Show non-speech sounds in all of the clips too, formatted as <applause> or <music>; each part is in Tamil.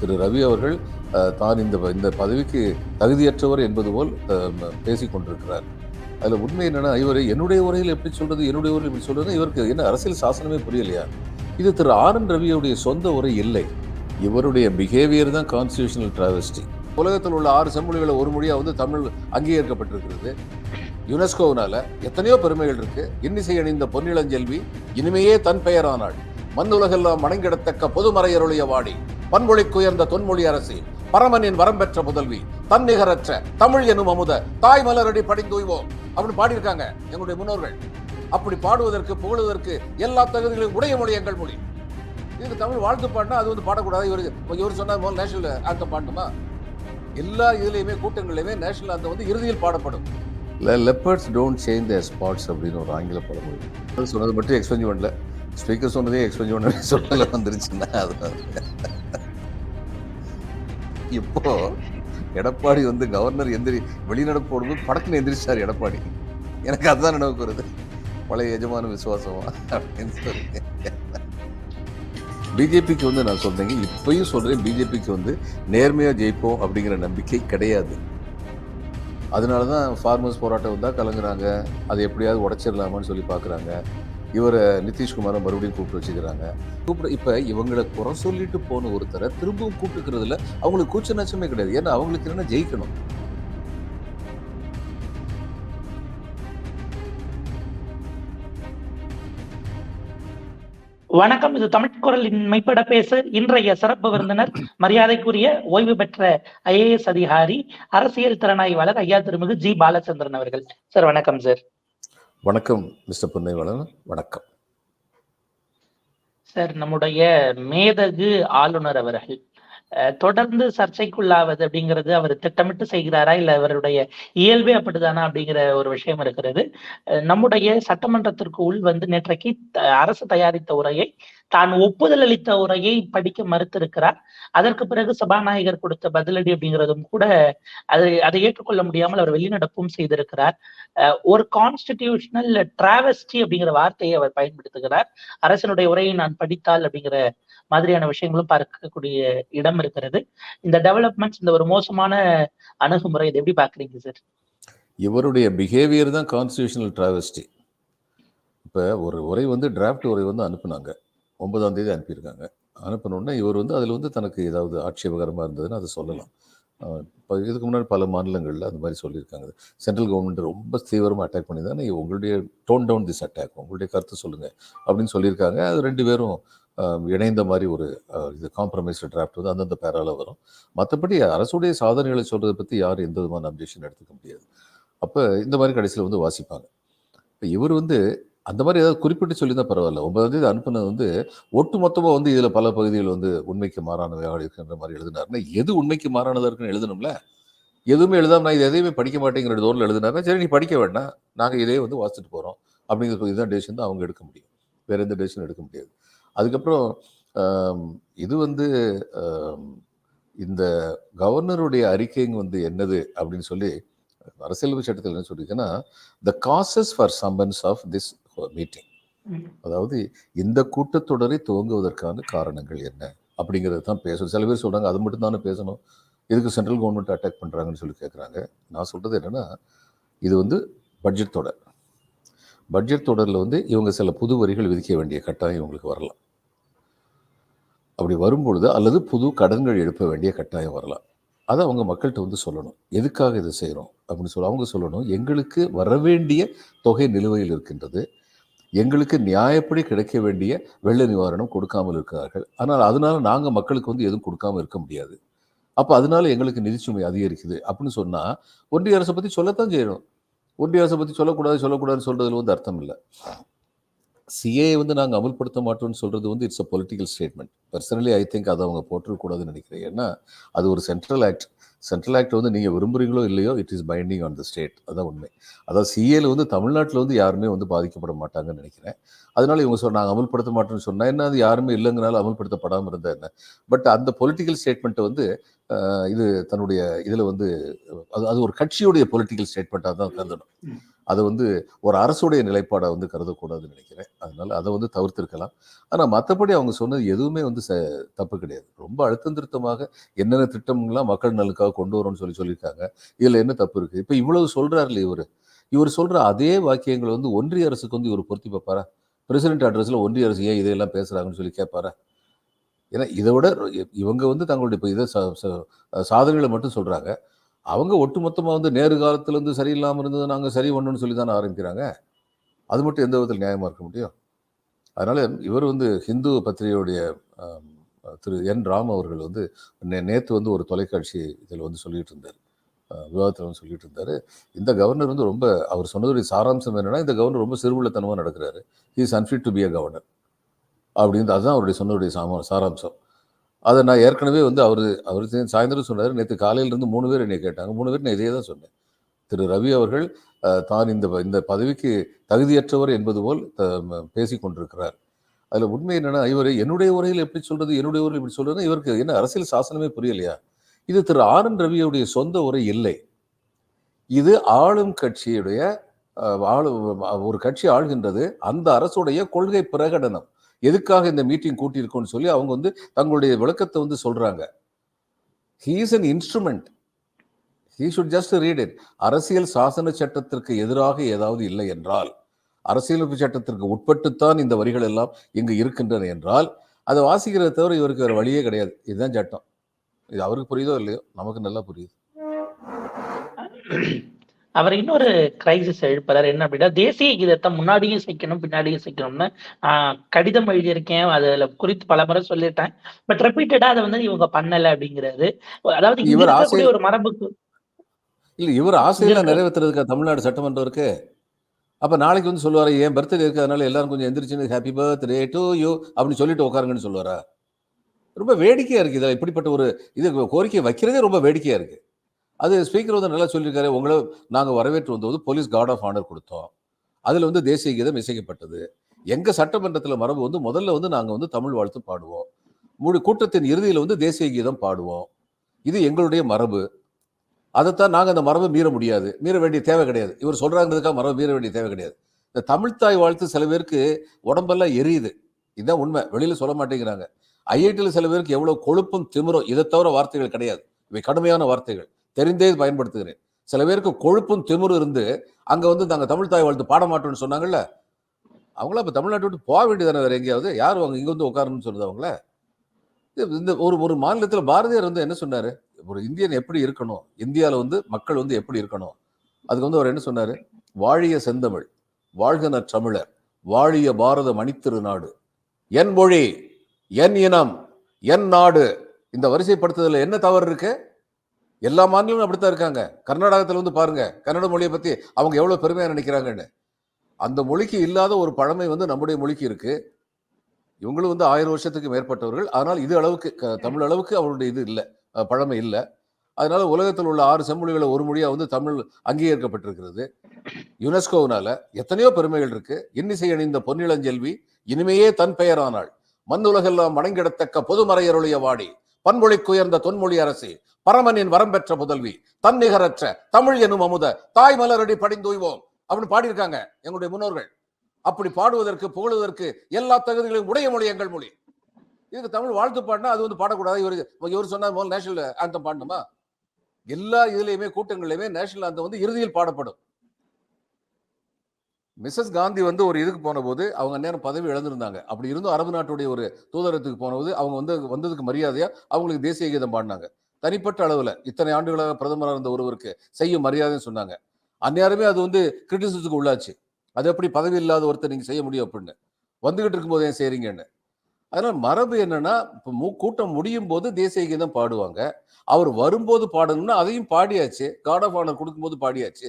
திரு ரவி அவர்கள் தான் இந்த இந்த பதவிக்கு தகுதியற்றவர் என்பது போல் பேசி பேசிக் கொண்டிருக்கிறார். அதில் உண்மை என்னென்னா இவர் என்னுடைய உரையில் எப்படி சொல்கிறது என்னுடைய உரையில் எப்படி சொல்கிறது இவருக்கு என்ன அரசியல் சாசனமே புரியலையா? இது திரு ஆர் என் ரவியுடைய சொந்த உரை இல்லை. இவருடைய பிஹேவியர் தான் கான்ஸ்டியூஷனல் டிராவஸ்டி உலகத்தில் உள்ள ஆறு செம்மொழிகளை ஒரு மொழியாக வந்து தமிழ் அங்கீகரிக்கப்பட்டிருக்கிறது. யுனெஸ்கோவினால எத்தனையோ பெருமைகள் இருக்கு. இன்னிசை அணிந்த பொன்னிளஞ்செல்வி இனிமையே தன் பெயரானாள். மண் உலகெல்லாம் மணங்கிடத்தக்க பொதுமறையருடைய வாடி. பன்மொழிக்கு உயர்ந்த தொன்மொழி அரசி பரமனின் வரம் பெற்ற புதல்வி தன்னிகரற்ற தமிழ் எனும் அமுத தாய் மலரடி படிந்துய்வோம். அப்படின்னு பாடியிருக்காங்க எங்களுடைய முன்னோர்கள். அப்படி பாடுவதற்கு புகழுவதற்கு எல்லா தகுதிகளையும் உடைய மொழி எங்கள் மொழி. இதுக்கு தமிழ் வாழ்த்து பாடினா அது வந்து பாடக்கூடாது. இவர் இவர் சொன்னார் முதல் நேஷனல் ஆந்தம் பாடணுமா? எல்லா இதுலேயுமே கூட்டங்கள்லையுமே நேஷனல் ஆந்தம் வந்து இறுதியில் பாடப்படும். Leopards don't change the spots அப்படின்னு ஒரு ஆங்கில பழமொழி அது சொன்னது மட்டும் எக்ஸ்பென்ஸ் பண்ணல ஸ்பீக்கர் சொன்னதே எக்ஸ்பென்ஸ் பண்ண சொல்லல வந்துருச்சுன்னா அது இப்போ எடப்பாடி வந்து கவர்னர் எந்திரி வெளிநடப்பு போடும்போது படக்குன்னு எந்திரிச்சார் எடப்பாடி. எனக்கு அதுதான் நினைவுக்கு வருது பழைய எஜமான விசுவாசமா அப்படின்னு சொல்லி. பிஜேபிக்கு வந்து நான் சொல்றேங்க இப்பயும் சொல்றேன் பிஜேபிக்கு வந்து நேர்மையா ஜெயிப்போம் அப்படிங்கிற நம்பிக்கை கிடையாது. அதனால தான் ஃபார்மர்ஸ் போராட்டம் வந்தால் கலங்குறாங்க அதை எப்படியாவது உடச்சிடலாமான்னு சொல்லி பார்க்குறாங்க. இவரை நிதிஷ்குமாரை மறுபடியும் கூப்பிட்டு வச்சுக்கிறாங்க. கூப்பிட இப்போ இவங்களை குறை சொல்லிட்டு போன ஒருத்தரை திரும்பவும் கூப்பிட்டுக்கிறதுல அவங்களுக்கு கூச்ச நச்சமே கிடையாது. ஏன்னா அவங்களுக்கு என்ன ஜெயிக்கணும். வணக்கம். இது தமிழ் குரலின் மெய்ப்பட பேசு. இன்றைய சிறப்பு விருந்தினர் மரியாதைக்குரிய ஓய்வு பெற்ற ஐஏஎஸ் அதிகாரி அரசியல் திறனாய்வாளர் ஐயா திருமிகு ஜி. பாலச்சந்திரன் அவர்கள். சார் வணக்கம் சார். வணக்கம் மிஸ்டர் பொன்னைவளன் வணக்கம். சார் நம்முடைய மேதகு ஆளுநர் அவர்கள் தொடர்ந்து சர்ச்சைக்குள்ளாவது அப்படிங்கிறது அவர் திட்டமிட்டு செய்கிறாரா? இல்ல அவருடைய இயல்பே அப்படிதானா அப்படிங்கிற ஒரு விஷயம் இருக்கிறது. அஹ், நம்முடைய சட்டமன்றத்திற்கு உள் வந்து நேற்றைக்கு அரசு தயாரித்த உரையை தான் ஒப்புதல் அளித்த உரையை படிக்க மறுத்திருக்கிறார். அதற்கு பிறகு சபாநாயகர் கொடுத்த பதிலடி அப்படிங்கிறதும் கூட அதை அதை ஏற்றுக்கொள்ள முடியாமல் அவர் வெளிநடப்பும் செய்திருக்கிறார். அஹ், ஒரு கான்ஸ்டிடியூஷனல் டிராவஸ்டி அப்படிங்கிற வார்த்தையை அவர் பயன்படுத்துகிறார். அரசனுடைய உரையை நான் படித்தால் அப்படிங்கிற மாதிரியான விஷயங்களும் பார்க்கக்கூடிய இடம் இருக்கிறது. இந்த டெவலப்மெண்ட்ஸ் இந்த ஒரு மோசமான அணுகுமுறை இதை எப்படி பாக்குறீங்க சார் இவருடைய பிஹேவியர் தான் கான்ஸ்டியூஷனல் டிராவஸ்டி இப்போ ஒரு உரை வந்து டிராஃப்ட் உரை வந்து அனுப்புனாங்க. ஒன்பதாம் தேதி அனுப்பியிருக்காங்க. அனுப்பினோடனே இவர் வந்து அதில் வந்து தனக்கு ஏதாவது ஆட்சேபகரமாக இருந்ததுன்னு அதை சொல்லலாம். இப்போ இதுக்கு முன்னாடி பல மாநிலங்களில் அந்த மாதிரி சொல்லியிருக்காங்க. சென்ட்ரல் கவர்மெண்ட் ரொம்ப தீவிரமாக அட்டாக் பண்ணியிருந்தாங்க. தானே உங்களுடைய டோன் டவுன் திஸ் அட்டாக் உங்களுடைய கருத்து சொல்லுங்கள் அப்படின்னு சொல்லியிருக்காங்க. அது ரெண்டு பேரும் இணைந்த மாதிரி ஒரு இது காம்ப்ரமைஸ்டு டிராஃப்ட் வந்து அந்தந்த பேரால வரும். மற்றபடி அரசுடைய சாதனைகளை சொல்கிறத பற்றி யாரும் எந்த விதமான அப்ஜெக்ஷன் எடுத்துக்க முடியாது. அப்போ இந்த மாதிரி கடைசியில் வந்து வாசிப்பாங்க. இப்போ இவர் வந்து அந்த மாதிரி ஏதாவது குறிப்பிட்டு சொல்லி பரவாயில்ல. ஒன்பதாம் தேதி அனுப்புனது வந்து ஒட்டு மொத்தமாக வந்து இதில் பல பகுதிகள் வந்து உண்மைக்கு மாறானவையாக இருக்கின்ற மாதிரி எழுதினாருன்னா எது உண்மைக்கு மாறானதாக இருக்குன்னு எழுதணும்ல? எதுவுமே எழுதாம நான் இது எதையுமே படிக்க மாட்டேங்கிற தோரில் எழுதினாருன்னா சரி நீ படிக்க வேண்டாம். நாங்கள் இதே வந்து வாசிட்டு போகிறோம் அப்படிங்கிற இதுதான் டெசிஷன் தான் அவங்க எடுக்க முடியும். வேறு எந்த டெசிஷன் எடுக்க முடியாது. அதுக்கப்புறம் இது வந்து இந்த கவர்னருடைய அறிக்கைங்க வந்து என்னது அப்படின்னு சொல்லி அரசியல் சட்டத்தில் என்ன சொல்லியிருக்கேன்னா the causes for summons of this meeting அதாவது இந்த கூட்டத்தொடரை துவங்குவதற்கான காரணங்கள் என்ன அப்படிங்கிறது தான் பேசணும். சில பேர் சொல்றாங்க அது மட்டும் தானே பேசணும். இதுக்கு சென்ட்ரல் கவர்மெண்ட் அட்டாக் பண்றாங்கன்னு சொல்லி கேட்குறாங்க நான் சொல்றது என்னன்னா இது வந்து பட்ஜெட் தொடர். பட்ஜெட் தொடரில் வந்து இவங்க சில புது வரிகள் விதிக்க வேண்டிய கட்டாயம் இவங்களுக்கு வரலாம். அப்படி வரும்பொழுது அல்லது புது கடன்கள் எழுப்ப வேண்டிய கட்டாயம் வரலாம். அதை அவங்க மக்கள்கிட்ட வந்து சொல்லணும். எதுக்காக இதை செய்கிறோம் அப்படின்னு சொல்லி அவங்க சொல்லணும். எங்களுக்கு வரவேண்டிய தொகை நிலுவையில் இருக்கின்றது. எங்களுக்கு நியாயப்படி கிடைக்க வேண்டிய வெள்ள நிவாரணம் கொடுக்காமல் இருக்கிறார்கள். ஆனால் அதனால நாங்கள் மக்களுக்கு வந்து எதுவும் கொடுக்காம இருக்க முடியாது. அப்போ அதனால எங்களுக்கு நிதிச்சுமை அதிகரிக்குது அப்படின்னு சொன்னால் ஒன்றிய அரசை பற்றி சொல்லத்தான் செய்யணும் ஒன்றிய அரசை பற்றி சொல்லக்கூடாது சொல்லக்கூடாதுன்னு சொல்றதுல வந்து அர்த்தம் இல்லை. சிஏ வந்து நாங்கள் அமல்படுத்த மாட்டோம்னு சொல்றது வந்து it's a political statement personally I think அதை அவங்க போட்டுக்கூடாதுன்னு நினைக்கிறேன். ஏன்னா அது ஒரு சென்ட்ரல் ஆக்ட் சென்ட்ரல் ஆக்ட் வந்து நீங்கள் விரும்புறீங்களோ இல்லையோ it is binding on the state அதான் உண்மை. அதாவது சிஏல வந்து தமிழ்நாட்டில் வந்து யாருமே வந்து பாதிக்கப்பட மாட்டாங்கன்னு நினைக்கிறேன். அதனால இவங்க சொல் நாங்கள் அமல்படுத்த மாட்டோம்னு சொன்னால் என்ன அது யாருமே இல்லைங்கனால அமல்படுத்தப்படாமல் இருந்தா என்ன? பட் அந்த பொலிட்டிக்கல் ஸ்டேட்மெண்ட்டை வந்து இது தன்னுடைய இதில் வந்து அது அது ஒரு கட்சியுடைய பொலிட்டிக்கல் ஸ்டேட்மெண்ட்டாக தான் கருதணும் அது வந்து ஒரு அரசுடைய நிலைப்பாடை வந்து கருதக்கூடாதுன்னு நினைக்கிறேன். அதனால அதை வந்து தவிர்த்திருக்கலாம். ஆனால் மற்றபடி அவங்க சொன்னது எதுவுமே வந்து ச தப்பு கிடையாது. ரொம்ப அழுத்தம் திருத்தமாக என்னென்ன திட்டம்லாம் மக்கள் நலனுக்காக கொண்டு வரோம்னு சொல்லி சொல்லியிருக்காங்க. இதில் என்ன தப்பு இருக்குது இப்போ இவ்வளவு சொல்கிறாருல்ல இவர். இவர் சொல்கிற அதே வாக்கியங்களை வந்து ஒன்றிய அரசுக்கு வந்து இவர் பொருத்தி பார்ப்பாரா? பிரசிடென்ட் அட்ரஸில் ஒன்றிய அரசு ஏன் இதையெல்லாம் பேசுகிறாங்கன்னு சொல்லி கேட்பாரா? ஏன்னா இதை விட இவங்க வந்து தங்களுடைய இப்போ இதை சாதனைகளை மட்டும் சொல்கிறாங்க அவங்க ஒட்டுமொத்தமாக வந்து நேரு காலத்துலேருந்து சரியில்லாமல் இருந்தது நாங்கள் சரி பண்ணணும்னு சொல்லி தானே ஆரம்பிக்கிறாங்க. அது மட்டும் எந்த விதத்தில் நியாயமாக இருக்க முடியும்? அதனால் இவர் வந்து ஹிந்து பத்திரிகையுடைய திரு என் ராம் அவர்கள் வந்து நே நேற்று வந்து ஒரு தொலைக்காட்சி இதில் வந்து சொல்லிட்டு இருந்தார். விவாதத்தில் வந்து சொல்லிட்டு இருந்தார். இந்த கவர்னர் வந்து ரொம்ப அவர் சொன்னதுடைய சாராம்சம் என்னென்னா இந்த கவர்னர் ரொம்ப சிறுபுள்ளத்தனமாக நடக்கிறாரு. Is unfit to be a governor அப்படின்னு அதுதான் அவருடைய சொன்னதுடைய சாமா சாராம்சம். அதை நான் ஏற்கனவே வந்து அவர் அவர் சாயந்தரம் சொன்னார். நேற்று காலையிலேருந்து மூணு பேர் என்னை கேட்டாங்க. மூணு பேர் நான் இதே தான் சொன்னேன். திரு ரவி அவர்கள் தான் இந்த இந்த பதவிக்கு தகுதியற்றவர் என்பது போல் பேசி கொண்டிருக்கிறார். அதில் உண்மை என்னென்னா இவர் என்னுடைய உரையில் எப்படி சொல்றது என்னுடைய உரையில் எப்படி சொல்றதுன்னா இவருக்கு என்ன அரசியல் சாசனமே புரியலையா? இது திரு ஆர் என் ரவியுடைய சொந்த உரை இல்லை. இது ஆளும் கட்சியுடைய ஆளு ஒரு கட்சி ஆள்கின்றது அந்த அரசுடைய கொள்கை பிரகடனம். எதுக்காக இந்த மீட்டிங் கூட்டியிருக்கோம்னு சொல்லி அவங்க வந்து தங்களுடைய விளக்கத்தை வந்து சொல்றாங்க. He is an instrument he should just read it அரசியல் சாசன சட்டத்திற்கு எதிராக ஏதாவது இல்லை என்றால் அரசியலமைப்பு சட்டத்திற்கு உட்பட்டுத்தான் இந்த வரிகள் எல்லாம் இங்கு இருக்கின்றன என்றால் அதை வாசிக்கிறத தவிர இவருக்கு வேறு வழியே கிடையாது. இதுதான் சட்டம். இது அவருக்கு புரியுதோ இல்லையோ? நமக்கு நல்லா புரியுது. <coughs> அவர் இன்னொரு கிரைசிஸ் எழுப்புறாரு என்ன அப்படின்னா தேசிய கீதத்தை முன்னாடியும் சேர்க்கணும் பின்னாடியும் சேர்க்கணும்னு கடிதம் எழுதியிருக்கேன். அதுல குறித்து பல முறை சொல்லிட்டேன் பட் ரிப்பீட்டடா அதை வந்து இவங்க பண்ணல அப்படிங்கிறது அதாவது இவர் ஒரு மரபுக்கு இல்ல இவர் இருக்கு. நிறைவேற்றுறதுக்கா தமிழ்நாடு சட்டமன்றம் இருக்கு. அப்ப நாளைக்கு வந்து சொல்லுவாரு என் பர்த்டே இருக்கு அதனால எல்லாரும் கொஞ்சம் எந்திரிச்சு ஹாப்பி பர்த்டே டு யூ அப்படின்னு சொல்லிட்டு உட்காருங்கன்னு சொல்லுவாரா? ரொம்ப வேடிக்கையா இருக்கு. இதில் இப்படிப்பட்ட ஒரு இது கோரிக்கை வைக்கிறதே ரொம்ப வேடிக்கையா இருக்கு. அது ஸ்பீக்கர் வந்து நல்லா சொல்லியிருக்காரு. உங்களை நாங்கள் வரவேற்று வந்தபோது போலீஸ் கார்ட் ஆஃப் ஆனர் கொடுத்தோம். அதில் வந்து தேசிய கீதம் இசைக்கப்பட்டது. எங்கள் சட்டமன்றத்தில் மரபு வந்து முதல்ல வந்து நாங்கள் வந்து தமிழ் வாழ்த்து பாடுவோம். முழு கூட்டத்தின் இறுதியில் வந்து தேசிய கீதம் பாடுவோம். இது எங்களுடைய மரபு. அதைத்தான் நாங்கள் அந்த மரபை மீற முடியாது. மீற வேண்டிய தேவை கிடையாது. இவர் சொல்கிறாங்கிறதுக்காக மரபு மீற வேண்டிய தேவை கிடையாது. இந்த தமிழ்த்தாய் வாழ்த்து சில பேருக்கு உடம்பெல்லாம் எரியுது. இதுதான் உண்மை. வெளியில் சொல்ல மாட்டேங்கிறாங்க. ஐஐடியில் சில பேருக்கு எவ்வளோ கொழுப்பும் திமிரும். இதை தவிர வார்த்தைகள் கிடையாது. இவை கடுமையான வார்த்தைகள். தெரிந்தே பயன்படுத்துகிறேன். சில பேருக்கு கொழுப்பும் திமிரும் இருந்து அங்கே வந்து நாங்கள் தமிழ் தாய் வாழ்த்து பாட மாட்டோம்னு சொன்னாங்கல்ல அவங்கள இப்போ தமிழ்நாட்டை விட்டு போக வேண்டியதானே வேறு எங்கேயாவது? யார் அவங்க இங்கே வந்து உட்காரணும்னு சொல்லுது அவங்கள? இது- இந்த ஒரு ஒரு மாநிலத்தில் பாரதியார் வந்து என்ன சொன்னார்? ஒரு இந்தியன் எப்படி இருக்கணும்? இந்தியாவில் வந்து மக்கள் வந்து எப்படி இருக்கணும்? அதுக்கு வந்து அவர் என்ன சொன்னார்? வாழிய செந்தமிழ் வாழ்கன தமிழர் வாழிய பாரத மணித்திரு நாடு. என் மொழி என் இனம் என் நாடு. இந்த வரிசைப்படுத்துதலில் என்ன தவறு இருக்குது எல்லா மாநிலங்களும் அப்படித்தான் இருக்காங்க. கர்நாடகத்தில் வந்து பாருங்க கன்னட மொழியை பத்தி அவங்க எவ்வளவு பெருமையா நினைக்கிறாங்கன்னு. அந்த மொழிக்கு இல்லாத ஒரு பழமை வந்து நம்முடைய மொழிக்கு இருக்கு. இவங்களும் வந்து ஆயிரம் வருஷத்துக்கு மேற்பட்டவர்கள். ஆனால் இது அளவுக்கு தமிழ் அளவுக்கு அவருடைய இது இல்லை பழமை இல்லை. அதனால உலகத்தில் உள்ள ஆறு செம்மொழிகளை ஒரு மொழியா வந்து தமிழ் அங்கீகரிக்கப்பட்டிருக்கிறது. யுனெஸ்கோவினால எத்தனையோ பெருமைகள் இருக்கு. இன்னிசை அணிந்த பொன்னிளஞ்செல்வி இனிமையே தன் பெயரானாள். மண்ணுலகெல்லாம் மடங்கிடத்தக்க பொதுமறையருடைய வாடி. பன்மொழிக்குயர்ந்த தொன்மொழி அரசு பரமனின் வரம் பெற்ற புதல்வி தன்னிகரற்ற தமிழ் எனும் அமுத தாய் மலரடி படிந்துய்வோம். அப்படின்னு பாடியிருக்காங்க எங்களுடைய முன்னோர்கள். அப்படி பாடுவதற்கு புகழுவதற்கு எல்லா தகுதிகளையும் உடைய மொழி எங்கள் மொழி. இதுக்கு தமிழ் வாழ்த்து பாடினா அது வந்து பாடக்கூடாது? இவர் இவர் சொன்னார் முதல் நேஷனல் ஆந்தம் பாடணுமா? எல்லா இதுலையுமே கூட்டங்களிலுமே நேஷனல் ஆந்தம் வந்து இறுதியில் பாடப்படும். மிஸ்ஸஸ் காந்தி வந்து ஒரு இதுக்கு போன போது அவங்க நேரம் பதவி இழந்திருந்தாங்க. அப்படி இருந்தும் அரபு நாட்டுடைய ஒரு தூதரத்துக்கு போனபோது அவங்க வந்து வந்ததுக்கு மரியாதையா அவங்களுக்கு தேசிய கீதம் பாடினாங்க. தனிப்பட்ட அளவில் இத்தனை ஆண்டுகளாக பிரதமராக இருந்த ஒருவருக்கு செய்யும் மரியாதைன்னு சொன்னாங்க. அந்நேரமே அது வந்து கிரிட்டிசிசத்துக்கு உள்ளாச்சு. அது எப்படி பதவி இல்லாத ஒருத்தர் நீங்கள் செய்ய முடியும் அப்படின்னு. வந்துகிட்டு இருக்கும்போது ஏன் செய்கிறீங்கன்னு அதனால் மரபு என்னன்னா இப்போ மூ கூட்டம் முடியும் போது தேசிய கீதம் பாடுவாங்க. அவர் வரும்போது பாடணும்னா அதையும் பாடியாச்சு. காட் ஆஃப் ஆனர் கொடுக்கும்போது பாடியாச்சு.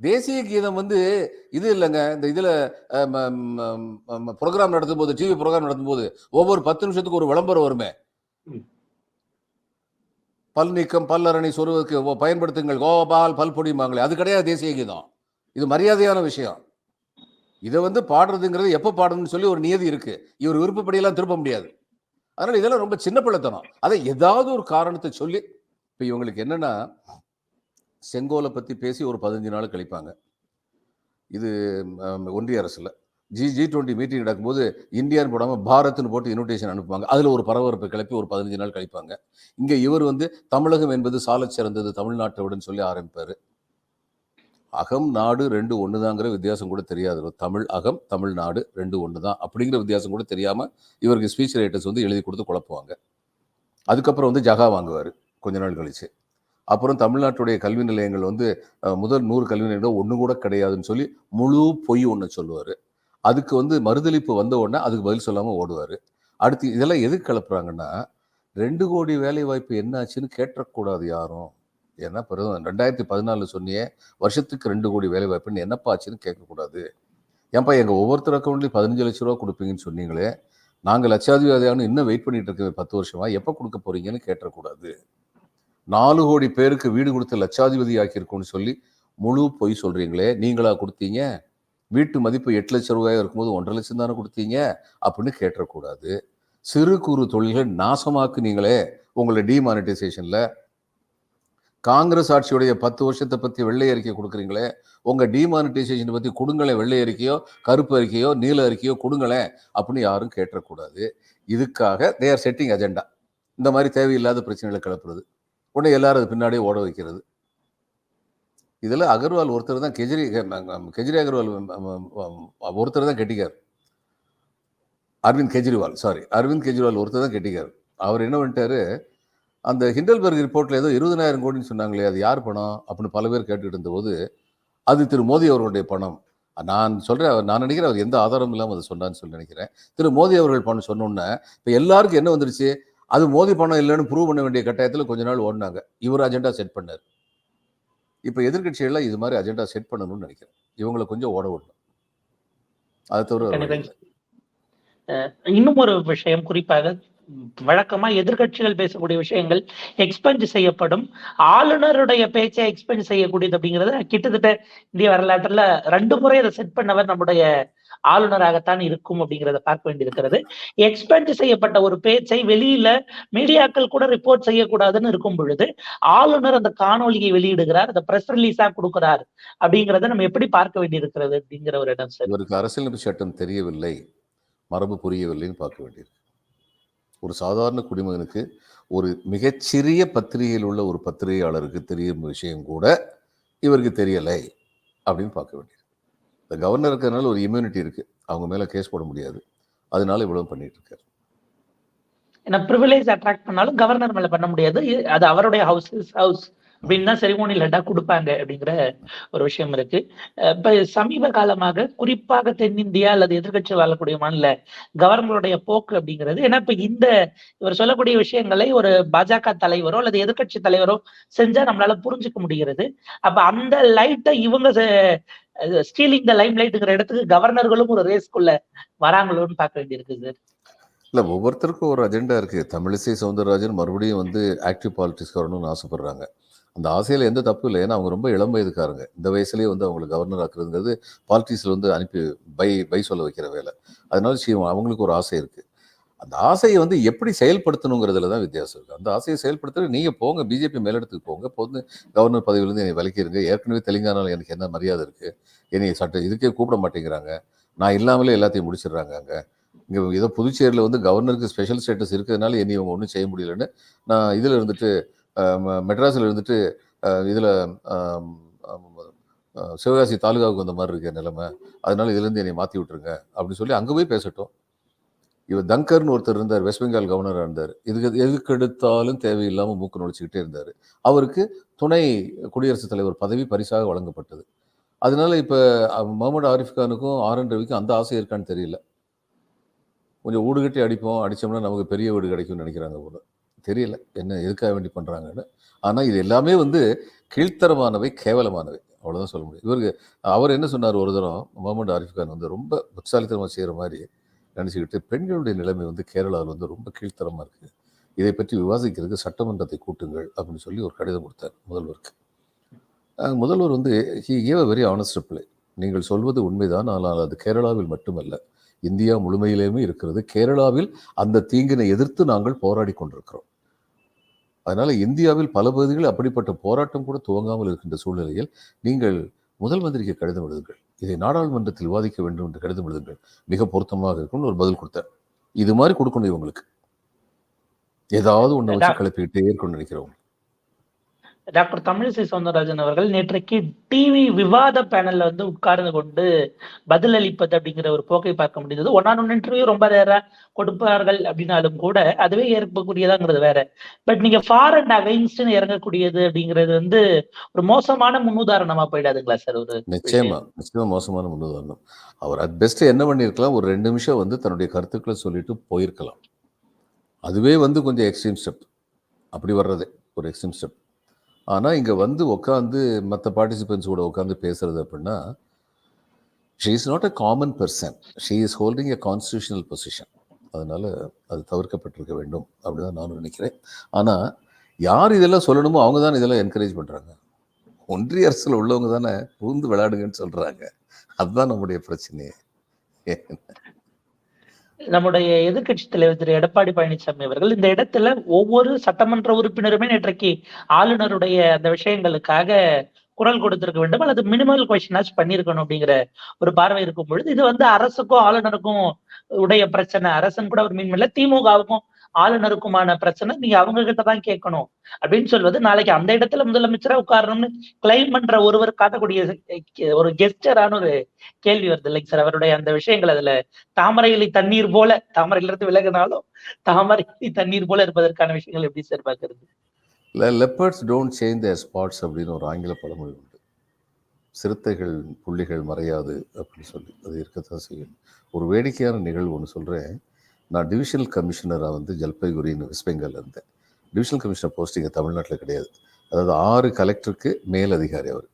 தேசிய கீதம் வந்து இது இல்லைங்க. இந்த இதில் ப்ரோக்ராம் நடத்தும் போது டிவி ப்ரோக்ராம் நடத்தும் போது ஒவ்வொரு பத்து நிமிஷத்துக்கு ஒரு விளம்பரம் வருமே. பல் நீக்கம் பல்லரணை சொருவதற்கு பயன்படுத்துங்கள். கோபால் பல் பொடிமாங்களே அது கிடையாது தேசிய கீதம். இது மரியாதையான விஷயம். இதை வந்து பாடுறதுங்கிறது எப்போ பாடணும்னு சொல்லி ஒரு நியதி இருக்கு. இவர் விருப்பப்படியெல்லாம் திருப்ப முடியாது. அதனால இதெல்லாம் ரொம்ப சின்ன பிள்ளைத்தனம். அதை ஏதாவது ஒரு காரணத்தை சொல்லி இப்போ இவங்களுக்கு என்னன்னா செங்கோலை பற்றி பேசி ஒரு பதினஞ்சு நாள் கழிப்பாங்க. இது ஒன்றிய அரசில். ஜி ஜி டுவெண்ட்டி மீட்டிங் நடக்கும்போது இந்தியான்னு போடாமல் பாரத்னு போட்டு இன்விடேஷன் அனுப்புவாங்க. அதில் ஒரு பரபரப்பு கிளப்பி ஒரு பதினஞ்சு நாள் கழிப்பாங்க. இங்கே இவர் வந்து தமிழகம் என்பது சாலச் சிறந்தது தமிழ்நாட்டை விடன்னு சொல்லி ஆரம்பிப்பார். அகம் நாடு ரெண்டு ஒன்று தாங்கிற வித்தியாசம் கூட தெரியாது. தமிழ் அகம் தமிழ்நாடு ரெண்டு ஒன்று தான் அப்படிங்கிற வித்தியாசம் கூட தெரியாமல் இவருக்கு ஸ்பீச் ரைட்டர்ஸ் வந்து எழுதி கொடுத்து குழப்புவாங்க. அதுக்கப்புறம் வந்து ஜகா வாங்குவார் கொஞ்ச நாள் கழிச்சு. அப்புறம் தமிழ்நாட்டுடைய கல்வி நிலையங்கள் வந்து முதல் நூறு கல்வி நிலையங்கள் ஒன்று கூட கிடையாதுன்னு சொல்லி முழு பொய் ஒன்று சொல்லுவார். அதுக்கு வந்து மறுதளிப்பு வந்த உடனே அதுக்கு பதில் சொல்லாமல் ஓடுவார். அடுத்து இதெல்லாம் எதுக்கு கிளப்புறாங்கன்னா ரெண்டு கோடி வேலை வாய்ப்பு என்னாச்சுன்னு கேட்டக்கூடாது யாரும். ஏன்னா பிறகு ரெண்டாயிரத்தி பதினாலில் சொன்னியே வருஷத்துக்கு ரெண்டு கோடி வேலை வாய்ப்புன்னு என்னப்பா ஆச்சுன்னு கேட்கக்கூடாது. ஏன்ப்பா எங்கள் ஒவ்வொருத்தர் அக்கௌண்ட்லேயும் பதினஞ்சு லட்ச ரூபா கொடுப்பீங்கன்னு சொன்னீங்களே நாங்கள் லட்சாதிபதியான இன்னும் வெயிட் பண்ணிட்டு இருக்கோம் பத்து வருஷமா எப்போ கொடுக்க போறீங்கன்னு கேட்டக்கூடாது நாலு கோடி பேருக்கு வீடு கொடுத்து லட்சாதிபதி ஆக்கியிருக்கோம்னு சொல்லி முழு பொய் சொல்றீங்களே நீங்களா கொடுத்தீங்க? வீட்டு மதிப்பு எட்டு லட்சம் ரூபாய் இருக்கும்போது ஒன்றரை லட்சம் தானே கொடுத்தீங்க அப்படின்னு கேட்டக்கூடாது சிறு குறு தொழில்கள் நாசமாக்குனீங்களே உங்களை டிமானிட்டைசேஷனில் காங்கிரஸ் ஆட்சியுடைய பத்து வருஷத்தை பற்றி வெள்ளை அறிக்கை கொடுக்குறீங்களே உங்கள் டிமானிட்டைசேஷனை பற்றி கொடுங்களேன் வெள்ளை அறிக்கையோ கருப்பு அறிக்கையோ நீல அறிக்கையோ கொடுங்களேன் அப்படின்னு யாரும் கேட்டக்கூடாது இதுக்காக தே ஆர் செட்டிங் அஜெண்டா இந்த மாதிரி தேவையில்லாத பிரச்சனைகளை கிளப்புறது. உடனே எல்லாரும் அது பின்னாடியே ஓட வைக்கிறது. இதில் அகர்வால் ஒருத்தர் தான் கெஜ்ரி கெஜ்ரி அகர்வால் ஒருத்தர் தான் கெட்டிக்கார். அரவிந்த் கெஜ்ரிவால் சாரி அரவிந்த் கெஜ்ரிவால் ஒருத்தர் தான் கெட்டிக்கார். அவர் என்ன பண்ணிட்டாரு அந்த ஹிண்டல்பர்க் ரிப்போர்ட்டில் ஏதோ இருபதனாயிரம் கோடின்னு சொன்னாங்களே அது யார் பணம்? அப்படின்னு பல பேர் கேட்டுக்கிட்டு இருந்தபோது அது திரு மோடி அவர்களுடைய பணம். நான் சொல்றேன் நான் நினைக்கிறேன் அவர் எந்த ஆதாரமும் இல்லாமல் அதை சொன்னான்னு சொல்லி நினைக்கிறேன். திரு மோடி அவர்கள் பணம் சொன்னோன்னே இப்போ எல்லாருக்கும் என்ன வந்துருச்சு? அது மோதி பணம் இல்லைன்னு ப்ரூவ் பண்ண வேண்டிய கட்டாயத்தில் கொஞ்ச நாள் ஓடினாங்க. இவர் அஜெண்டா செட் பண்ணார். இப்போ எதிர்கட்சிகள்லாம் இது மாதிரி அஜெண்டா செட் பண்ணணும்னு நினைக்கிறேன். இவங்களை கொஞ்சம் ஓட விடணும். அதை தவிர. இன்னும் ஒரு விஷயம் குறிப்பாக வழக்கமா எதிர்கட்சிகள் பேசக்கூடிய விஷயங்கள் எக்ஸ்பெஞ்ச் செய்யப்படும். ஆளுநருடைய பேச்சை எக்ஸ்பெஞ்ச் செய்யக்கூடியது அப்படிங்கிறது கிட்டத்தட்ட இந்திய வரலாற்றுல ரெண்டு முறை அதை செட் பண்ணவர் நம்முடைய ஆளுநராகத்தான் இருக்கும் அப்படிங்கிறத பார்க்க வேண்டியிருக்கிறது. எக்ஸ்பெஞ்ச் செய்யப்பட்ட ஒரு பேச்சை வெளியில மீடியாக்கள் கூட ரிப்போர்ட் செய்யக்கூடாதுன்னு இருக்கும் பொழுது ஆளுநர் அந்த காணொலியை வெளியிடுகிறார் அந்த பிரஸ் ரிலீஸா கொடுக்கிறார் அப்படிங்கறத நம்ம எப்படி பார்க்க வேண்டியிருக்கிறது அப்படிங்கிற ஒரு இடம் சார். இவருக்கு அரசியலமைப்பு சட்டம் தெரியவில்லை மரபு புரியவில்லைன்னு பார்க்க வேண்டியிருக்கு ஒரு சாதாரண குடிமகனுக்கு ஒரு மிகச்சிறிய பத்திரிகையில் உள்ள ஒரு பத்திரிகையாளருக்கு தெரியும் விஷயம் கூட இவருக்கு தெரியலை அப்படின்னு பார்க்க வேண்டியது. இந்த கவர்னர் இருக்கிறதுனால ஒரு இம்யூனிட்டி இருக்குது அவங்க மேலே கேஸ் போட முடியாது. அதனால இவ்வளவு பண்ணிட்டு இருக்காரு. ஏன்னா ப்ரிவிலேஜ் அட்ராக்ட் பண்ணாலும் கவர்னர் மேல பண்ண முடியாது. அது அவருடைய ஹவுஸ் ஹவுஸ் அப்படின்னு தான் செரிமோனி லெட்டா கொடுப்பாங்க அப்படிங்கிற ஒரு விஷயம் இருக்கு. அஹ் இப்ப சமீப காலமாக குறிப்பாக தென்னிந்தியா அல்லது எதிர்கட்சி வாழக்கூடிய மாநில கவர்னருடைய போக்கு அப்படிங்கிறது ஏன்னா இப்ப இந்த இவர் சொல்லக்கூடிய விஷயங்களை ஒரு பாஜக தலைவரோ அல்லது எதிர்கட்சி தலைவரோ செஞ்சா நம்மளால புரிஞ்சுக்க முடிகிறது. அப்ப அந்த லைட்டை இவங்க ஸ்டீலிங் த லைம் லைட்டுங்கிற இடத்துக்கு கவர்னர்களும் ஒரு ரேஸ்க்குள்ள வராங்களோன்னு பார்க்க வேண்டியிருக்கு சார். இல்ல ஒவ்வொருத்தருக்கும் ஒரு அஜெண்டா இருக்கு. தமிழிசை சவுந்தரராஜன் மறுபடியும் வந்து ஆக்டிவ் பாலிட்டிக்ஸ் வரணும்னு ஆசைப்படுறாங்க. அந்த ஆசையில் எந்த தப்பு இல்லை. ஏன்னா அவங்க ரொம்ப இளம் வயதுக்காரங்க. இந்த வயசுலேயே வந்து அவங்களை கவர்னர் ஆக்குறதுங்கிறது பாலிடிக்ஸ்ல வந்து அனுப்பி பை பை சொல்ல வைக்கிற வேலை. அதனால அவங்களுக்கு ஒரு ஆசை இருக்குது அந்த ஆசையை வந்து எப்படி செயல்படுத்தணுங்கிறதுல தான் வித்தியாசம் இருக்குது அந்த ஆசையை செயல்படுத்துறது நீங்கள் போங்க பிஜேபி மேலிடத்துக்கு போங்க. போது கவர்னர் பதவியிலேருந்து என்னை விலக்கிருங்க. ஏற்கனவே தெலுங்கானாவில் எனக்கு என்ன மரியாதை இருக்குது என்னை சட்ட இதுக்கே கூப்பிட மாட்டேங்கிறாங்க. நான் இல்லாமலே எல்லாத்தையும் முடிச்சிடுறாங்க அங்கே. இங்கே ஏதோ புதுச்சேரியில் வந்து கவர்னருக்கு ஸ்பெஷல் ஸ்டேட்டஸ் இருக்கிறதுனால இனி இவங்க ஒன்றும் செய்ய முடியலன்னு நான் இதில் இருந்துட்டு மெட்ராஸில் இருந்துட்டு இதில் சிவகாசி தாலுகாவுக்கு வந்த மாதிரி இருக்க நிலைமை. அதனால இதுலேருந்து என்னை மாற்றி விட்டுருங்க அப்படின்னு சொல்லி அங்கே போய் பேசட்டும். இவர் தங்கர்னு ஒருத்தர் இருந்தார் வெஸ்ட் பெங்கால் கவர்னராக இருந்தார். இதுக்கு எதுக்கு எடுத்தாலும் தேவையில்லாமல் மூக்கு நுழைச்சிக்கிட்டே இருந்தார். அவருக்கு துணை குடியரசுத் தலைவர் பதவி பரிசாக வழங்கப்பட்டது. அதனால இப்போ முகமது ஆரிஃப் கானுக்கும் ஆர் என் ரவிக்கும் அந்த ஆசை இருக்கான்னு தெரியல. கொஞ்சம் ஊடுகட்டி அடிப்போம் அடிச்சோம்னா நமக்கு பெரிய வீடு கிடைக்கும்னு நினைக்கிறாங்க போல. தெரியல என்ன எதுக்காக வேண்டி பண்ணுறாங்கன்னு ஆனால் இது எல்லாமே வந்து கீழ்த்தரமானவை கேவலமானவை. அவ்வளோதான் சொல்ல முடியும். இவருக்கு அவர் என்ன சொன்னார் ஒரு தரம் முகமது ஆரிஃப் கான் வந்து ரொம்ப புத்தாலித்தனமா செய்கிற மாதிரி நினச்சிக்கிட்டு பெண்களுடைய நிலைமை வந்து கேரளாவில் வந்து ரொம்ப கீழ்த்தரமாக இருக்குது இதை பற்றி விவாதிக்கிறதுக்கு சட்டமன்றத்தை கூட்டுங்கள் அப்படின்னு சொல்லி ஒரு கடிதம் கொடுத்தார் முதல்வருக்கு. முதல்வர் வந்து he gave a very honest reply நீங்கள் சொல்வது உண்மைதான் ஆனால் அது கேரளாவில் மட்டுமல்ல. இந்தியா முழுமையிலேயுமே இருக்கிறது. கேரளாவில் அந்த தீங்கினை எதிர்த்து நாங்கள் போராடி கொண்டிருக்கிறோம். அதனால இந்தியாவில் பல பகுதிகளில் அப்படிப்பட்ட போராட்டம் கூட துவங்காமல் இருக்கின்ற சூழ்நிலையில் நீங்கள் முதல் மந்திரிக்கு கடிதம் எழுதுங்கள். இதை நாடாளுமன்றத்தில் விவாதிக்க வேண்டும் என்று கடிதம் எழுதுங்கள். மிக பொருத்தமாக இருக்கும்னு ஒரு பதில் கொடுத்தார் இது மாதிரி கொடுக்கணும் இவங்களுக்கு. ஏதாவது ஒண்ணு வச்சு கிளப்பிக்கிட்டே இருக்கணும்னு நினைக்கிறவங்க டாக்டர் தமிழிசை சவுந்தரராஜன் அவர்கள் நேற்றைக்கு டிவி விவாத பேனல்ல வந்து உட்கார்ந்து கொண்டு பதில் அளிப்பது அப்படிங்கிற ஒரு போக்கை பார்க்க முடிந்தது. ஒன்னான் ஒன் இன்டர்வியூ ரொம்ப ரேரா கொடுப்பார்கள் அப்படின்னாலும் கூட அதுவே ஏற்பக்கூடியதாங்கிறது வேற. பட் நீங்க ஃபார் அண்ட் அகைன்ஸ்ட்னு இறங்கக்கூடியது அப்படிங்கிறது வந்து ஒரு மோசமான முன்னுதாரணமா போயிடாதுங்களா சார் ஒரு நிச்சயமா நிச்சயமா மோசமான முன்னுதாரணம். அவர் அட் பெஸ்ட் என்ன பண்ணியிருக்கலாம் ஒரு ரெண்டு நிமிஷம் வந்து தன்னுடைய கருத்துக்களை சொல்லிட்டு போயிருக்கலாம். அதுவே வந்து கொஞ்சம் எக்ஸ்ட்ரீம் ஸ்டெப் அப்படி வர்றது ஒரு எக்ஸ்ட்ரீம் ஸ்டெப் ஆனால் இங்கே வந்து உட்காந்து மற்ற பார்ட்டிசிபென்ட்ஸ் கூட உட்காந்து பேசுறது அப்படின்னா she is not a common person she is holding a constitutional position அதனால் அது தவிர்க்கப்பட்டிருக்க வேண்டும் அப்படிதான் நானும் நினைக்கிறேன். ஆனால் யார் இதெல்லாம் சொல்லணுமோ அவங்க தான் இதெல்லாம் என்கரேஜ் பண்ணுறாங்க ஒன்றிய அரசில் உள்ளவங்க தானே பூந்து விளையாடுங்கன்னு சொல்கிறாங்க அதுதான் நம்முடைய பிரச்சனையே. நம்முடைய எதிர்க்கட்சி தலைவர் திரு. எடப்பாடி பழனிசாமி அவர்கள் இந்த இடத்துல ஒவ்வொரு சட்டமன்ற உறுப்பினருமே நேற்றைக்கு ஆளுநருடைய அந்த விஷயங்களுக்காக குரல் கொடுத்திருக்க வேண்டும். அல்லது மினிமல் கொஸ்டினாச் பண்ணியிருக்கணும் அப்படிங்கிற ஒரு பார்வை இருக்கும் பொழுது இது வந்து அரசுக்கும் ஆளுநருக்கும் உடைய பிரச்சனை. அரசன் கூட ஒரு மீன் இல்லை திமுகவுக்கும் ஆளுநருக்குமான பிரச்சனை நீங்க அவங்க கிட்ட தான் கேட்கணும். அப்படின்னு சொல்வது நாளைக்கு அந்த இடத்துல முதலமைச்சரா உட்காரணும்னு கிளைம் பண்ற ஒருவர் காட்டக்கூடிய ஒரு கெஸ்டரான ஒரு கேள்வி வருது. இல்லைங்க சார் அவருடைய அந்த விஷயங்கள் அதுல தாமரையிலி தண்ணீர் போல தாமரையில இருந்து விலகினாலும் தாமரை தண்ணீர் போல இருப்பதற்கான விஷயங்கள் எப்படி சார் பாக்குறது leopards don't change the spots அப்படின்னு ஒரு ஆங்கில பழமொழி உண்டு. சிறுத்தைகள் புள்ளிகள் மறையாது அப்படின்னு சொல்லி அது இருக்கத்தான் செய்யும். ஒரு வேடிக்கையான நிகழ்வு ஒன்று சொல்கிறேன் நான் டிவிஷனல் கமிஷனராக வந்து ஜல்பைகுரின்னு வெஸ்ட் பெங்காலில் இருந்தேன். டிவிஷனல் கமிஷனர் போஸ்டிங் தமிழ்நாட்டில் கிடையாது. அதாவது ஆறு கலெக்டருக்கு மேல் அதிகாரி அவர்.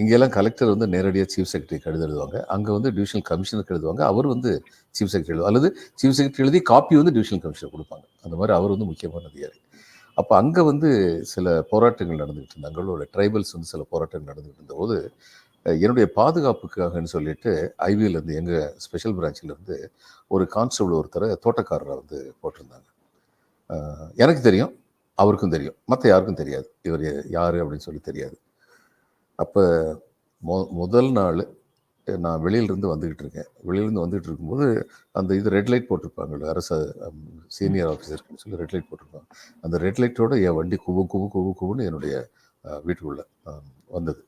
இங்கெல்லாம் கலெக்டர் வந்து நேரடியாக சீஃப் செக்ரட்டரி கடிதம் எழுதுவாங்க. அங்கே வந்து டிவிஷனல் கமிஷனருக்கு எழுதுவாங்க. அவர் வந்து சீஃப் செக்ரட்டரி எழுதுவாங்க அல்லது சீஃப் செக்ரட்டரி எழுதி காப்பி வந்து டிவிஷனல் கமிஷனர் கொடுப்பாங்க. அந்த மாதிரி அவர் வந்து முக்கியமான அதிகாரி. அப்போ அங்கே வந்து சில போராட்டங்கள் நடந்துகிட்டு இருந்தாங்க ட்ரைபல்ஸ் வந்து சில போராட்டங்கள் நடந்துகிட்டு இருந்தபோது என்னுடைய பாதுகாப்புக்காகன்னு சொல்லிட்டு ஐவியிலேருந்து எங்கள் ஸ்பெஷல் பிரான்ச்சிலேருந்து ஒரு கான்ஸ்டபிள் ஒருத்தரை தோட்டக்காரரை வந்து போட்டிருந்தாங்க. எனக்கு தெரியும் அவருக்கும் தெரியும். மற்ற யாருக்கும் தெரியாது. இவர் யார் அப்படின்னு சொல்லி தெரியாது. அப்போ மொ முதல் நாள் நான் வெளியிலிருந்து வந்துக்கிட்டு இருக்கேன். வெளியிலேருந்து வந்துக்கிட்டு இருக்கும்போது அந்த இது ரெட் லைட் போட்டிருப்பாங்கல்ல அரசு சீனியர் ஆஃபீஸருக்குன்னு சொல்லி ரெட் லைட் போட்டிருப்பாங்க. அந்த ரெட் லைட்டோட என் வண்டி குபு குபு குபு குபுன்னு என்னுடைய வீட்டுக்குள்ளே வந்தது.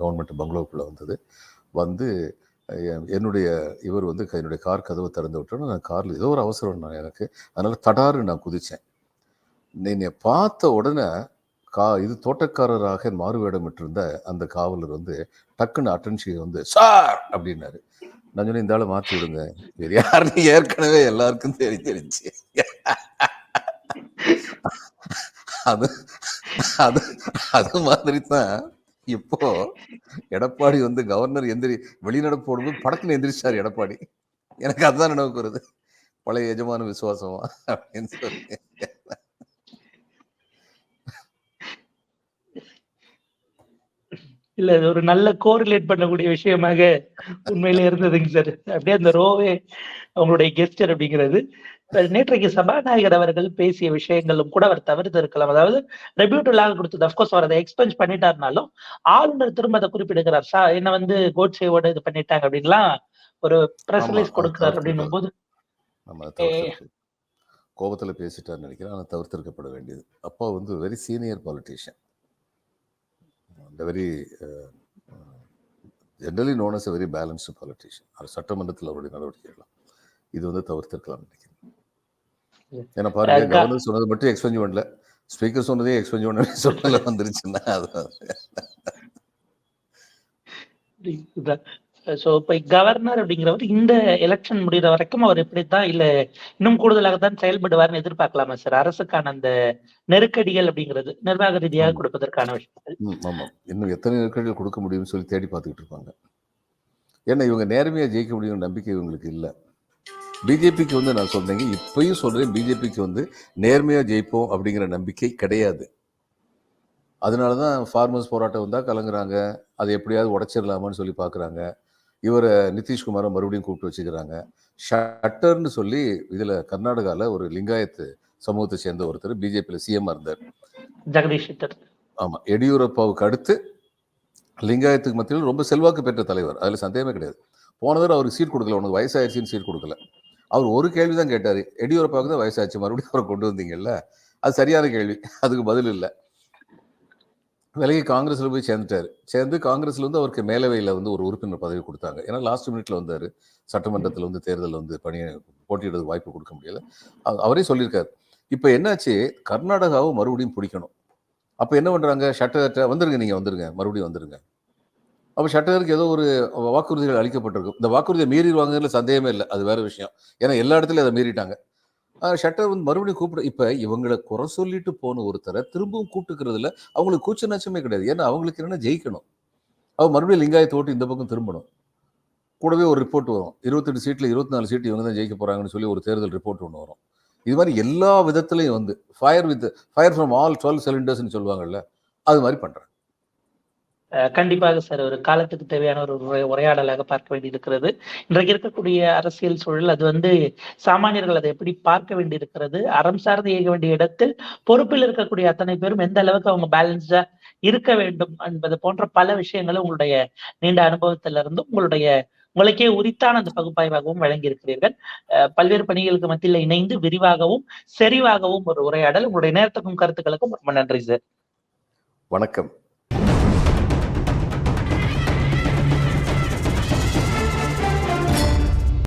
கவர்மெண்ட் பங்களாவுக்குள்ளே வந்தது. வந்து என்னுடைய இவர் வந்து என்னுடைய கார் கதவை திறந்து விட்டோன்னு நான் காரில் ஏதோ ஒரு அவசரம் நான் எனக்கு அதனால் தடாரு நான் குதித்தேன். என்னை பார்த்த உடனே கா இது தோட்டக்காரராக மாறுவேடமிட்டிருந்த அந்த காவலர் வந்து டக்குன்னு அட்டென்ஷன் வந்து சார்! அப்படின்னாரு. நான் சொன்னேன் இந்த ஆளை மாற்றி விடுங்க. வேறு யாருன்னு ஏற்கனவே எல்லாருக்கும் தெரி தெரிஞ்சு. அது அது அது மாதிரி தான் இப்போ எடப்பாடி வந்து கவர்னர் எந்திரி வெளிநடப்பு போடும்போது படத்துல எந்திரிச்சார் எடப்பாடி. எனக்கு அதுதான் நினைவுக்கு வருது. பழைய எஜமான விசுவாசமா அப்படின்னு சொல்லி. இல்ல இது ஒரு நல்ல கோரிலேட் பண்ணக்கூடிய விஷயமாக உண்மையிலே இருந்ததுங்க சார். அப்படியே அந்த ரோவே அவங்களுடைய கெஸ்டர் அப்படிங்கிறது. நேற்றைக்கு சபாநாயகர் அவர்கள் பேசிய விஷயங்களும் கூட அவர் தவிர்த்து இருக்கலாம். அதாவது ரெபியூட்டலாக கொடுத்தது அப்கோர்ஸ் அவர் அதை எக்ஸ்பென்ஸ் பண்ணிட்டாருனாலும் ஆளுநர் திரும்ப அதை குறிப்பிடுகிறார். சா என்ன வந்து கோட்சேவோட இது பண்ணிட்டாங்க அப்படின்லாம் ஒரு பிரஸ் ரிலீஸ் கொடுக்கிறார் அப்படின்னும் போது கோபத்தில் பேசிட்டார்னு நினைக்கிறேன். ஆனால் தவிர்த்திருக்கப்பட வேண்டியது. அப்பா வந்து very senior politician very generally known as very balanced politician அது சட்டமன்றத்தில் அவருடைய நடவடிக்கைகள்லாம். இது வந்து தவிர்த்திருக்கலாம் நினைக்கிறேன். ஏன்னா பாருங்க கவர்னர் சொன்னது மட்டும் எக்ஸ்பென்ஸ் பண்ணல. ஸ்பீக்கர் சொன்னதே எக்ஸ்பென்ஸ் பண்ண சொல்லல வந்துருச்சுன்னா அது சோ இப்ப கவர்னர் அப்படிங்கிறவர் இந்த எலெக்ஷன் முடிகிற வரைக்கும் அவர் இப்படித்தான் இல்ல இன்னும் கூடுதலாக தான் செயல்படுவார்னு எதிர்பார்க்கலாமா சார் அரசுக்கான அந்த நெருக்கடிகள் அப்படிங்கிறது நிர்வாக ரீதியாக ஆமா. கொடுப்பதற்கான விஷயங்கள் ம், ஆமாம் இன்னும் எத்தனை நெருக்கடிகள் கொடுக்க முடியும்னு சொல்லி தேடி பார்த்துக்கிட்டு இருப்பாங்க. ஏன்னா இவங்க நேர்மையாக ஜெயிக்க முடியும் நம்பிக்கை இவங்களுக்கு இல்லை. பிஜேபிக்கு வந்து நான் சொல்றேங்க இப்பயும் சொல்றேன் பிஜேபிக்கு வந்து நேர்மையாக ஜெயிப்போம் அப்படிங்கிற நம்பிக்கை கிடையாது. அதனால தான் ஃபார்மர்ஸ் போராட்டம் வந்தால் கலங்குறாங்க அதை எப்படியாவது உடைச்சிடலாமான்னு சொல்லி பார்க்குறாங்க இவரை நிதிஷ்குமாரை மறுபடியும் கூப்பிட்டு வச்சுக்கிறாங்க. ஷட்டர்னு சொல்லி இதில் கர்நாடகாவில் ஒரு லிங்காயத்து சமூகத்தை சேர்ந்த ஒருத்தர் பிஜேபியில் சிஎம்மாக இருந்தார். ஜெகதீஷ் ஆமாம் எடியூரப்பாவுக்கு அடுத்து லிங்காயத்துக்கு மத்தியில் ரொம்ப செல்வாக்கு பெற்ற தலைவர். அதில் சந்தேகமே கிடையாது. போன தடவை அவருக்கு சீட் கொடுக்கல உனக்கு வயசாயிருச்சுன்னு சீட் கொடுக்கல. அவர் ஒரு கேள்வி தான் கேட்டார். எடியூரப்பாவுக்கு தான் வயசாச்சு. மறுபடியும் அவரை கொண்டு வந்தீங்கல்ல? அது சரியான கேள்வி. அதுக்கு பதில் இல்லை. விலகி காங்கிரஸில் போய் சேர்ந்துட்டாரு. சேர்ந்து காங்கிரஸில் வந்து அவருக்கு மேலவையில் வந்து ஒரு உறுப்பினர் பதவி கொடுத்தாங்க. ஏன்னா லாஸ்ட் மினிட்ல வந்தார். சட்டமன்றத்தில் வந்து தேர்தலில் வந்து பணியை போட்டியிடுறது வாய்ப்பு கொடுக்க முடியல. அவரே சொல்லியிருக்காரு. இப்போ என்னாச்சு? கர்நாடகாவை மறுபடியும் பிடிக்கணும். அப்போ என்ன பண்ணுறாங்க ஷட்டர்கிட்ட வந்துருங்க நீங்கள் வந்துருங்க. மறுபடியும் வந்துருங்க. அப்போ ஷட்டருக்கு ஏதோ ஒரு வாக்குறுதிகள் அளிக்கப்பட்டிருக்கும். இந்த வாக்குறுதியை மீறிடுவாங்கன்னு சந்தேகமே இல்லை. அது வேற விஷயம். ஏன்னா எல்லா இடத்துலையும் அதை மீறிட்டாங்க. ஷட்டர் வந்து மறுபடியும் கூப்பிட இப்போ இவங்களை குறை சொல்லிட்டு போன ஒருத்தரை திரும்பவும் கூப்பிட்டுக்கிறதுல அவங்களுக்கு கூச்ச நச்சமே கிடையாது. ஏன்னா அவங்களுக்கு என்னென்ன ஜெயிக்கணும். அவங்க மறுபடியும் லிங்காயத்தை ஓட்டு இந்த பக்கம் திரும்பணும். கூடவே ஒரு ரிப்போர்ட் வரும். இருபத்தெட்டு சீட்டில் இருபத்தி நாலு சீட்டு இவங்க தான் ஜெயிக்க போகிறாங்கன்னு சொல்லி ஒரு தேர்தல் ரிப்போர்ட் ஒன்று வரும். இது மாதிரி எல்லா விதத்துலையும் வந்து fire with fire from all twelve சிலிண்டர்ஸ்னு சொல்லுவாங்கல்ல அது மாதிரி பண்ணுறேன் கண்டிப்பாக சார் ஒரு காலத்துக்கு தேவையான ஒரு உரையாடலாக பார்க்க வேண்டியிருக்கிறது. இன்றைக்கு இருக்கக்கூடிய அரசியல் சூழல் அது வந்து சாமானியர்கள் அதை எப்படி பார்க்க வேண்டியிருக்கிறது அறம் சார்ந்து இயங்க வேண்டிய இடத்தில் பொறுப்பில் இருக்கக்கூடிய அத்தனை பேரும் எந்த அளவுக்கு அவங்க பேலன்ஸ்டா இருக்க வேண்டும் என்பது போன்ற பல விஷயங்களை உங்களுடைய நீண்ட அனுபவத்திலிருந்து உங்களுடைய உங்களுக்கே உரித்தான அந்த பகுப்பாய்வாகவும் வழங்கி இருக்கிறீர்கள் பல்வேறு பணிகளுக்கு மத்தியில் இணைந்து விரிவாகவும் செறிவாகவும் ஒரு உரையாடல். உங்களுடைய நேரத்துக்கும் கருத்துக்களுக்கும் ரொம்ப நன்றி சார். வணக்கம்.